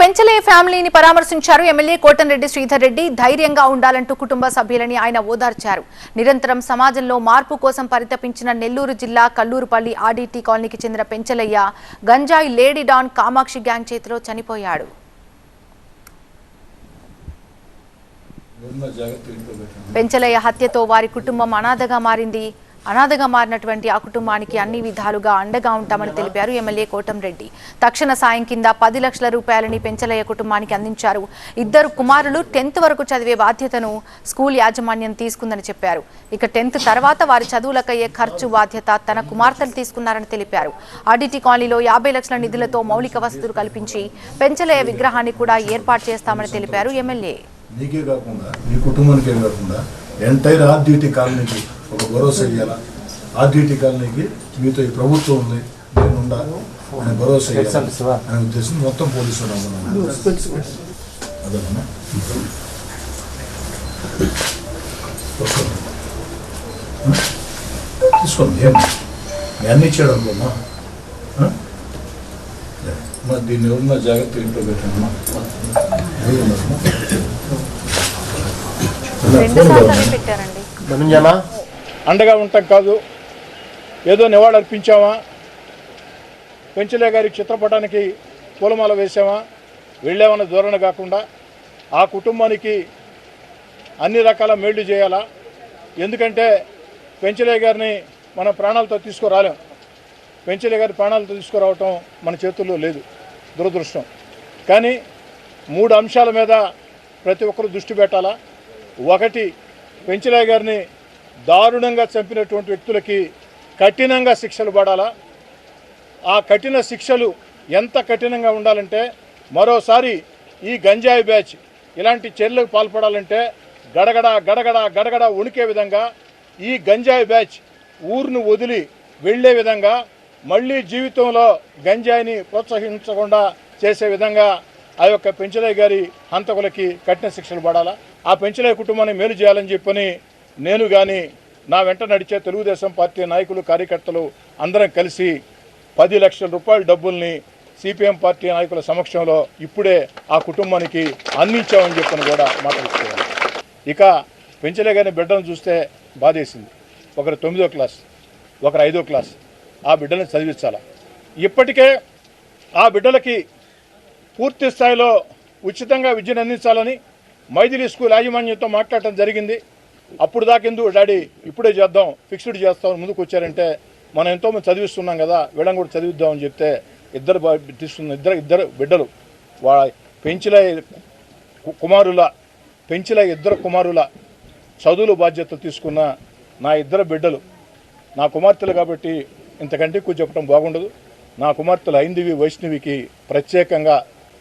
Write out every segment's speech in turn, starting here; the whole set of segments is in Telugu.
పెంచలే ఫ్యామిలీని పరామర్శించారు ఎమ్మెల్యే కోటంరెడ్డి శ్రీధర్ రెడ్డి ధైర్యంగా ఉండాలంటూ కుటుంబ సభ్యులని ఆయన ఓదార్చారు. నిరంతరం సమాజంలో మార్పు కోసం పరితపించిన నెల్లూరు జిల్లా కల్లూరుపల్లి ఆర్డీటీ కాలనీకి చెందిన పెంచలయ్య గంజాయి లేడీ డాన్ కామాక్షి గ్యాంగ్ చేతిలో చనిపోయాడు. పెంచలయ్య హత్యతో వారి కుటుంబం అనాథగా మారింది. అనాథగా మారినటువంటి ఆ కుటుంబానికి అన్ని విధాలుగా అండగా ఉంటామని తెలిపారు ఎమ్మెల్యే కోటంరెడ్డి తక్షణ సాయం కింద పది లక్షల రూపాయలని పెంచలయ్య కుటుంబానికి అందించారు. ఇద్దరు కుమారులు టెన్త్ వరకు చదివే బాధ్యతను స్కూల్ యాజమాన్యం తీసుకుందని చెప్పారు. ఇక టెన్త్ తర్వాత వారి చదువులకయ్యే ఖర్చు బాధ్యత తన కుమార్తెలు తీసుకున్నారని తెలిపారు. ఆర్డిటి కాలనీలో యాభై లక్షల నిధులతో మౌలిక వసతులు కల్పించి పెంచలయ్య విగ్రహాన్ని కూడా ఏర్పాటు చేస్తామని తెలిపారు ఎమ్మెల్యే. నీకే కాకుండా నీ కుటుంబానికే కాకుండా ఎంటైర్ ఆర్డీటీ కాలనీకి భరోసా ఇవ్వాలా ఆర్డీటీ కాలనీకి మీతో ఈ ప్రభుత్వం ఉంది నేను ఉండా అనే భరోసా ఇవ్వాలి అనే ఉద్దేశం మొత్తం పోలీసులు అదేనా? తీసుకోండి ఏం? మీ అన్ని ఇచ్చాడు? లే. మరి దీన్ని ఎవరన్నా జాగ్రత్త ఇంట్లో సార్లు పెట్టారండి. అండగా ఉంటాం కాదు. ఏదో నివాళి అర్పించామా పెంచలే గారి చిత్రపటానికి పూలమాల వేసామా వెళ్ళామన్న ధోరణ కాకుండా ఆ కుటుంబానికి అన్ని రకాల మేళ్ళు చేయాలా? ఎందుకంటే పెంచలే గారిని మన ప్రాణాలతో తీసుకురాలేం. పెంచలే గారి ప్రాణాలతో తీసుకురావటం మన చేతుల్లో లేదు. దురదృష్టం. కానీ మూడు అంశాల మీద ప్రతి ఒక్కరు దృష్టి పెట్టాలా? ఒకటి పెంచలే గారిని దారుణంగా చంపినటువంటి వ్యక్తులకి కఠినంగా శిక్షలు పడాలా? ఆ కఠిన శిక్షలు ఎంత కఠినంగా ఉండాలంటే మరోసారి ఈ గంజాయి బ్యాచ్ ఇలాంటి చర్యలకు పాల్పడాలంటే గడగడ గడగడ గడగడ ఉణికే విధంగా ఈ గంజాయి బ్యాచ్ ఊరును వదిలి వెళ్ళే విధంగా మళ్ళీ జీవితంలో గంజాయిని ప్రోత్సహించకుండా చేసే విధంగా ఆ యొక్క పెంచలయ్య గారి హంతకులకి కఠిన శిక్షలు పడాలా? ఆ పెంచలయ్య కుటుంబాన్ని మేలు చేయాలని చెప్పని నేను కానీ నా వెంట నడిచే తెలుగుదేశం పార్టీ నాయకులు కార్యకర్తలు అందరం కలిసి పది లక్షల రూపాయల డబ్బుల్ని సిపిఎం పార్టీ నాయకుల సమక్షంలో ఇప్పుడే ఆ కుటుంబానికి అందించామని చెప్పని కూడా మాట్లాడుకోవాలి ఇక పెంచలేగానే బిడ్డను చూస్తే బాధేసింది. ఒకరు తొమ్మిదో క్లాస్ ఒకరు ఐదో క్లాస్ ఆ బిడ్డలను చదివించాలా? ఇప్పటికే ఆ బిడ్డలకి పూర్తి స్థాయిలో ఉచితంగా విద్యను అందించాలని మైథిలి స్కూల్ యాజమాన్యంతో మాట్లాడటం జరిగింది. అప్పుడు దాకెందుకు డాడీ ఇప్పుడే చేద్దాం ఫిక్స్డ్ చేస్తాం ముందుకు వచ్చారంటే మనం ఎంతోమంది చదివిస్తున్నాం కదా వీళ్ళని కూడా చదివిద్దామని చెప్తే ఇద్దరు బా- తీసుకున్న ఇద్దరు ఇద్దరు బిడ్డలు వా పెంచిన కుమారుల పెంచిన ఇద్దరు కుమారుల చదువులు బాధ్యత తీసుకున్న నా ఇద్దరు బిడ్డలు. నా కుమార్తెలు కాబట్టి ఇంతకంటే ఎక్కువ చెప్పడం బాగుండదు. నా కుమార్తెలు ఐందివి వైష్ణవికి ప్రత్యేకంగా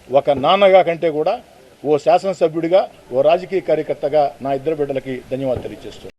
ఒక నాన్నగా కంటే కూడా ఓ శాసనసభ్యుడిగా ఓ రాజకీయ కార్యకర్తగా నా ఇద్దరు బిడ్డలకి ధన్యవాదాలు తెలియజేస్తున్నాను.